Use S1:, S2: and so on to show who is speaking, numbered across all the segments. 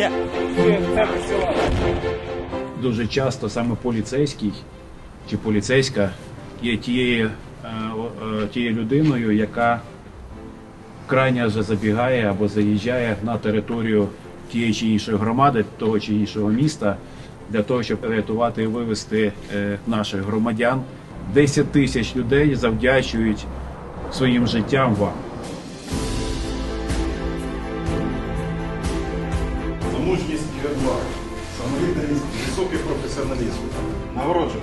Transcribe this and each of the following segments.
S1: Де? Дуже часто саме поліцейський чи поліцейська є тією е, е, тією людиною, яка крайня вже забігає або заїжджає на територію тієї чи іншої громади, того чи іншого міста, для того, щоб рятувати і вивезти е, наших громадян. 10 тисяч людей завдячують своїм життям вам.
S2: Мужність і відвагу, самовідданість, високий професіоналізм. Нагороджено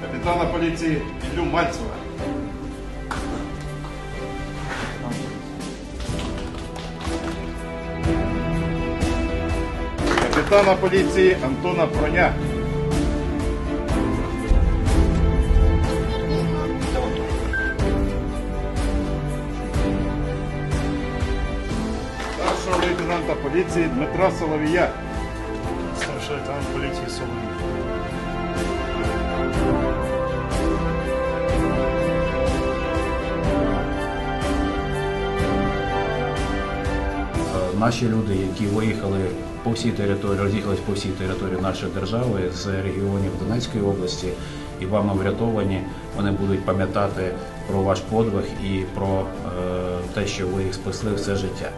S2: капітана поліції Іллю Мальцева. Капітана поліції Антона Проня. Старшого лейтенанта поліції Дмитра Соловія.
S3: Старший лейтенант поліції Соломій.
S1: Е, Наші люди, які виїхали по всій території, роз'їхались по всій території нашої держави з регіонів Донецької області і вами врятовані, вони будуть пам'ятати про ваш подвиг і про е, те, що ви їх спасли все життя.